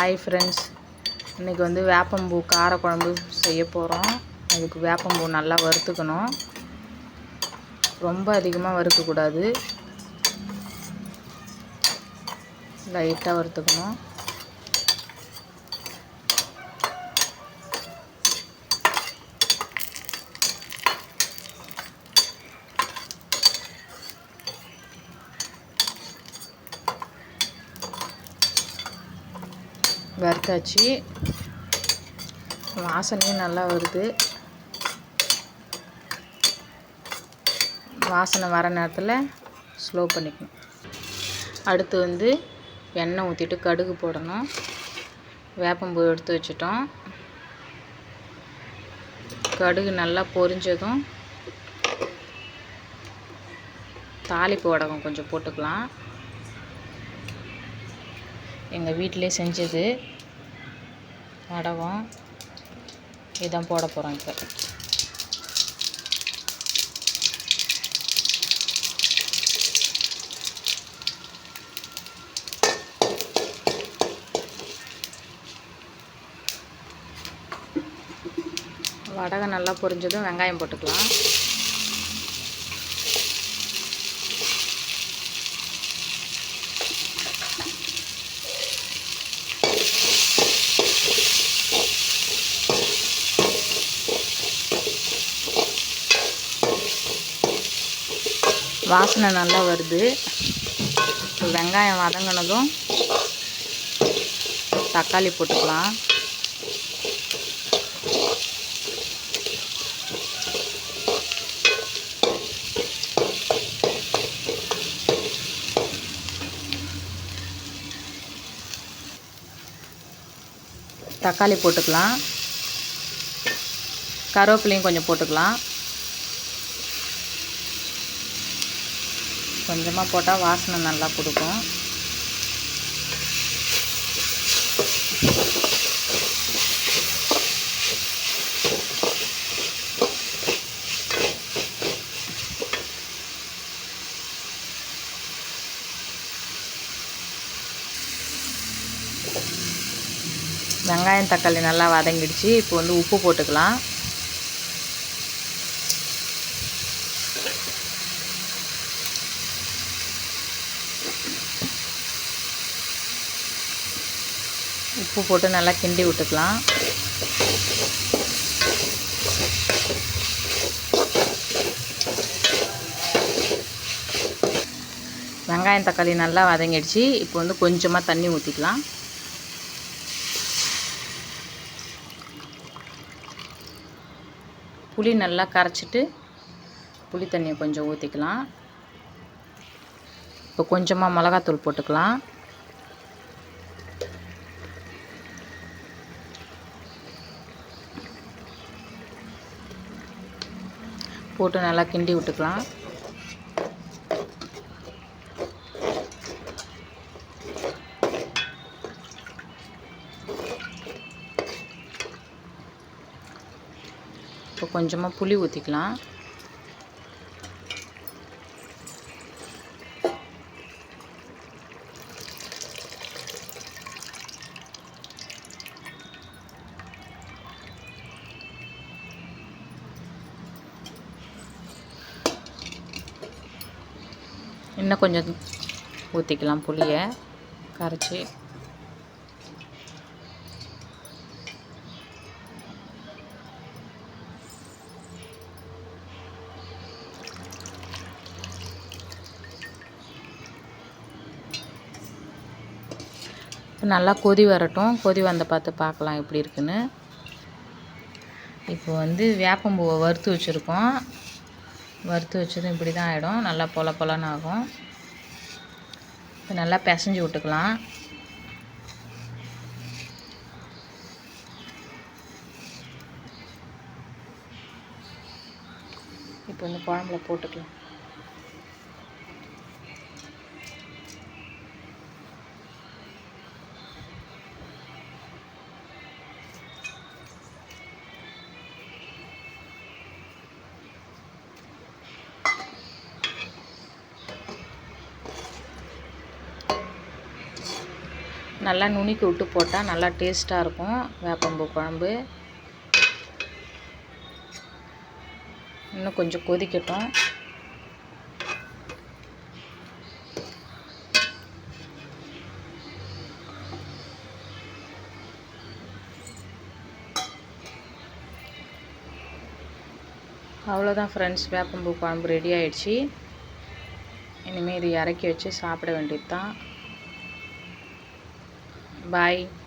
Hi friends இன்றைக்கி வந்து வேப்பம்பூ காரக்குழம்பு செய்ய போகிறோம் அதுக்கு வேப்பம்பூ நல்லா வறுத்துக்கணும். ரொம்ப அதிகமாக வறுக்கக்கூடாது. லைட்டாக வறுத்துக்கணும். வறுத்தாச்சு. வாசனையும் நல்லா வருது. வாசனை வர நேரத்தில் ஸ்லோ பண்ணிக்கணும். அடுத்து வந்து எண்ணெய் ஊற்றிட்டு கடுகு போடணும். வேப்பம்பூ எடுத்து வச்சிட்டோம். கடுகு நல்லா பொரிஞ்சதும் தாளிப்பு வடகம் கொஞ்சம் போட்டுக்கலாம். எங்கள் வீட்டிலே செஞ்சது வடகம் இதான் போட போகிறோம் இப்போ. வடகம் நல்லா பொரிஞ்சதும் வெங்காயம் போட்டுக்கலாம். வாசனை நல்லா வருது. வெங்காயம் வதங்கினதும் தக்காளி போட்டுக்கலாம். தக்காளி போட்டுக்கலாம். கருவேப்பிலையும் கொஞ்சம் போட்டுக்கலாம். கொஞ்சமாக போட்டால் வாசனை நல்லா கொடுக்கும். வெங்காயம் தக்காளி நல்லா வதங்கிடுச்சு. இப்போ வந்து உப்பு போட்டுக்கலாம். உப்பு போட்டு நல்லா கிண்டி விட்டுக்கலாம். வெங்காயம் தக்காளி நல்லா வதங்கிடுச்சு. இப்போ வந்து கொஞ்சமாக தண்ணி ஊற்றிக்கலாம் புளி நல்லா கரைச்சிட்டு புளி தண்ணியை கொஞ்சம் ஊற்றிக்கலாம் இப்போ கொஞ்சமாக மிளகாத்தூள் போட்டுக்கலாம். போட்டு நல்லா கிண்டி விட்டுக்கலாம். இப்போ கொஞ்சமாக புளி ஊற்றிக்கலாம் இன்னும் கொஞ்சம் ஊற்றிக்கலாம் புளியை. கரைச்சி. நல்லா கொதி வரட்டும். கொதி வந்த பார்த்து பார்க்கலாம் எப்படி இருக்குன்னு. இப்போ வந்து வேப்பம்பூவை வறுத்து வச்சுருக்கோம். வறுத்து வச்சதும் இப்படி தான் ஆகிடும் நல்லா பொல பொலன்னு ஆகும். இப்போ நல்லா பிசைஞ்சு விட்டுக்கலாம். இப்போ இந்த குழம்புல போட்டுக்கலாம். நல்லா நுணுக்கி விட்டு போட்டால் நல்லா டேஸ்ட்டாக இருக்கும். வேப்பம்பூ குழம்பு. இன்னும் கொஞ்சம் கொதிக்கட்டும். அவ்வளோதான் ஃப்ரெண்ட்ஸ் வேப்பம்பூ குழம்பு ரெடி ஆயிடுச்சு. இனிமேல் இது இறக்கி வச்சு சாப்பிட வேண்டியது தான் bye.